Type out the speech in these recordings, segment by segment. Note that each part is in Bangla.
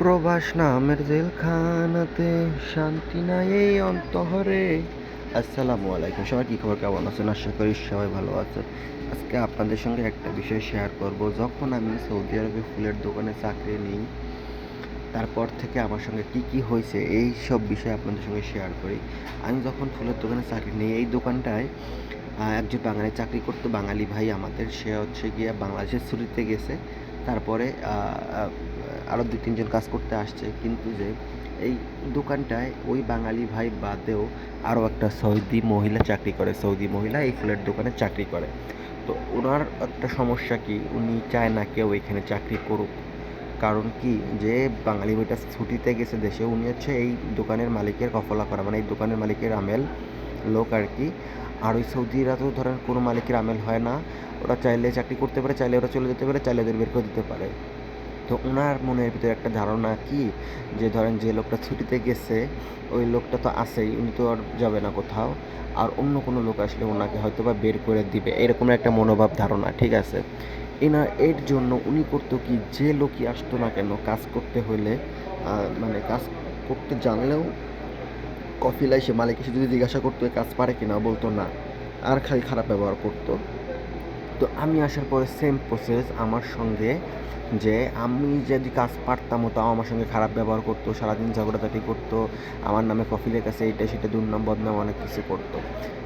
প্রবাস নামের জেলখানাতে শান্তি নাই এই অন্তহরে আসসালামু আলাইকুম। সবাই কী খবর? কেমন আছেন? আশা করি সবাই ভালো আছেন। আজকে আপনাদের সঙ্গে একটা বিষয় শেয়ার করব। যখন আমি সৌদি আরবে ফুলের দোকানে চাকরি নিই, তারপর থেকে আমার সঙ্গে কি কি হয়েছে, এই সব বিষয় আপনাদের সঙ্গে শেয়ার করি। আমি যখন ফুলের দোকানে চাকরি নিই, এই দোকানটায় একজন বাঙালি চাকরি করতো। বাঙালি ভাই আমাদের, সে হচ্ছে গিয়ে বাংলাদেশের ছুটিতে গেছে। তারপরে আরও দুই তিনজন কাজ করতে আসছে। কিন্তু যে এই দোকানটায় ওই বাঙালি ভাই বাদেও আরও একটা সৌদি মহিলা চাকরি করে। সৌদি মহিলা এই ফুলের দোকানে চাকরি করে। তো ওনার একটা সমস্যা কি? উনি চায় না কেউ এখানে চাকরি করুক। কারণ কি? যে বাঙালি ভাইটা ছুটিতে গেছে দেশে, উনি হচ্ছে এই দোকানের মালিকের কফলা করা। মানে এই দোকানের মালিকের আমেল লোক আর কি। আর ওই সৌদিরা তো ধরেন কোনো মালিকের আমেল হয় না। ওরা চাইলে চাকরি করতে পারে, চাইলে ওরা চলে যেতে পারে, চাইলে ওদের বের করে দিতে পারে। তো ওনার মনের ভিতরে একটা ধারণা কি? যে ধরেন যে লোকটা ছুটিতে গেছে, ওই লোকটা তো আছেই, উনি তো আর যাবে না কোথাও। আর অন্য কোনো লোক আসলে ওনাকে হয়তো বা বের করে দিবে। এরকম একটা মনোভাব ধারণা, ঠিক আছে? এনার এর জন্য উনি করতো কি? যে লোকই আসতো না কেন, কাজ করতে হলে মানে কাজ করতে জানলেও কফিলা এসে মালিক এসে যদি জিজ্ঞাসা করতো কাজ পারে কিনা, বলতো না। আর খালি খারাপ ব্যবহার করতো। তো আমি আসার পরে সেম প্রসেস আমার সঙ্গে যে আমি যদি কাজ পারতামও তাও আমার সঙ্গে খারাপ ব্যবহার করতো, সারাদিন ঝগড়াঝাটি করতো, আমার নামে কফিলের কাছে এটা সেটা দুর্নাম, বদনাম অনেক কিছু করতো।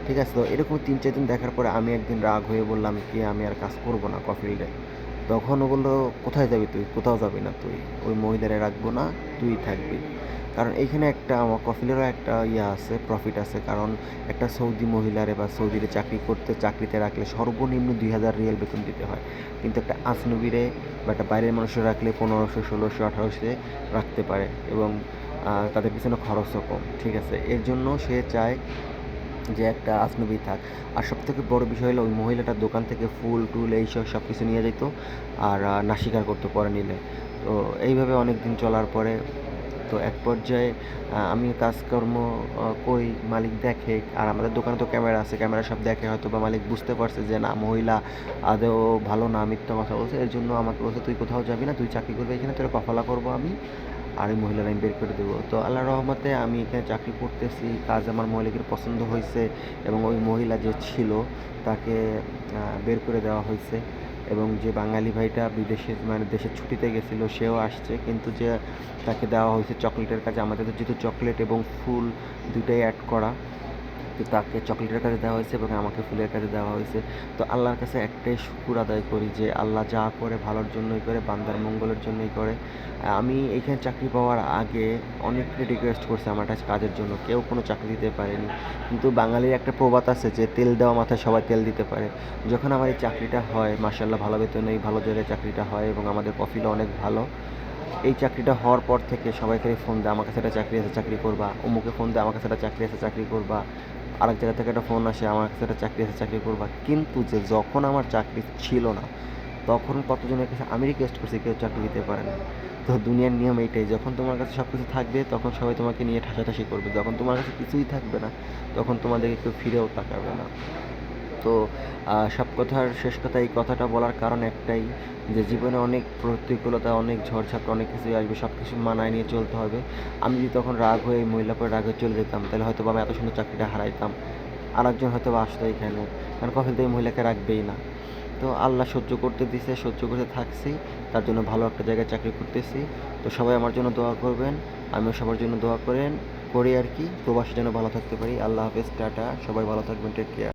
ঠিক আছে, তো এরকম তিন, চার দিন দেখার পরে আমি একদিন রাগ হয়ে বললাম কি আমি আর কাজ করব না কফিলরে তখন ও বলল, কোথায় যাবি তুই? কোথাও যাবি না তুই? ওই মহিলারে রাখব না, তুই থাকবি। কারণ এইখানে একটা আমার কফিলেরও একটা ইয়ে আছে প্রফিট আছে। কারণ একটা সৌদি মহিলারে বা সৌদিরে চাকরি করতে, চাকরিতে রাখলে সর্বনিম্ন দুই হাজার রিয়াল বেতন দিতে হয়। কিন্তু একটা আসনবিরে বা একটা বাইরের মানুষের রাখলে পনেরোশো, ষোলোশো আঠারোশো রাখতে পারে এবং তাদের পিছনে খরচও কম, ঠিক আছে? এর জন্য সে চায় যে একটা আসনবি থাক। আর সব থেকে বড় বিষয় হলো ওই মহিলাটার দোকান থেকে ফুল, টুল এইসব সব কিছু নিয়ে যেত আর না স্বীকার করতে পরে নিলে। তো এইভাবে অনেক দিন চলার পরে তো এক পর্যায়ে আমি কাজকর্ম করি, মালিক দেখে, আর আমাদের দোকানে তো ক্যামেরা আছে, ক্যামেরা সব দেখে হয়তো বা মালিক বুঝতে পারছে যে না, মহিলা আদৌ ভালো না, মিথ্যা কথা বলছে, এর জন্য আমাকে বলছে, তুই কোথাও যাবি না, তুই চাকরি করবি এখানে, তোর কফলা করব আমি, আর ওই মহিলারা আমি বের করে দেবো। তো আল্লাহ রহমতে আমি এখানে চাকরি করতেছি, কাজ আমার মহিলাকে পছন্দ হয়েছে, এবং ওই মহিলা যে ছিল, তাকে বের করে দেওয়া হয়েছে। এবং যে বাঙালি ভাইটা বিদেশে মানে দেশের ছুটিতে গেছিল, সেও আসছে। কিন্তু যে তাকে দেওয়া হয়েছে চকলেটের কাজে আমাদের যেহেতু চকলেট এবং ফুল দুটাই অ্যাড করা। তো তাকে চকলেটের কাজে দেওয়া হয়েছে এবং আমাকে ফুলের কাজে দেওয়া হয়েছে। তো আল্লাহর কাছে একটাই শুকুর আদায় করি যে আল্লাহ যা করে ভালোর জন্যই করে, বান্দার মঙ্গলের জন্যই করে। আমি এখানে চাকরি পাওয়ার আগে অনেককে রিকোয়েস্ট করছে আমার কাছে কাজের জন্য। কেউ কোনো চাকরি দিতে পারেনি। কিন্তু বাঙালির একটা প্রবাদ আছে যে তেল দেওয়া মাথায় সবাই তেল দিতে পারে। যখন আমার এই চাকরিটা হয় মার্শাল্লাহ ভালো বেতনেই ভালো জায়গায় চাকরিটা হয় এবং আমাদের প্রফিটও অনেক ভালো। এই চাকরিটা হওয়ার পর থেকে সবাই খালি ফোন দেয়, আমার কাছে একটা চাকরি আছে, চাকরি করবা। অমুকে ফোন দেয়, আমার কাছে একটা চাকরি আছে, চাকরি করবা। আরেক জায়গা থেকে একটা ফোন আসে, আমার কাছে একটা চাকরি আছে, চাকরি করবা। কিন্তু যে যখন আমার চাকরি ছিল না, তখন কতজনের কাছে আমি রিকোয়েস্ট করছি, কেউ চাকরি দিতে পারে না। তো দুনিয়ার নিয়ম এইটাই, যখন তোমার কাছে সব কিছু থাকবে, তখন সবাই তোমাকে নিয়ে ঠাসাঠাসি করবে। যখন তোমার কাছে কিছুই থাকবে না, তখন তোমাদেরকে কেউ ফিরেও তাকাবে না। তো সব কথার শেষ কথা এই কথাটা বলার কারণ একটাই, যে জীবনে অনেক প্রতিকূলতা, অনেক ঝড়ঝাপটা, অনেক কিছুই আসবে সব কিছু মানায় নিয়ে চলতে হবে। আমি যদি তখন রাগ হয়ে মহিলা পরে রাগ হয়ে চলে যেতাম, তাহলে হয়তো আমি এত সুন্দর চাকরিটা হারাইতাম। আর একজন হয়তো বা আসতো এখানে। কারণ কখন তো এই মহিলাকে রাখবেই না। তো আল্লাহ সহ্য করতে দিছে, সহ্য করতে থাকছি। তার জন্য ভালো একটা জায়গায় চাকরি করতেছি। তো সবাই আমার জন্য দোয়া করবেন। আমিও সবার জন্য দোয়া করেন। করি আর কি। প্রবাসী যেন ভালো থাকতে পারি। আল্লাহ হাফেজ, টাটা। সবাই ভালো থাকবেন টেক কেয়ার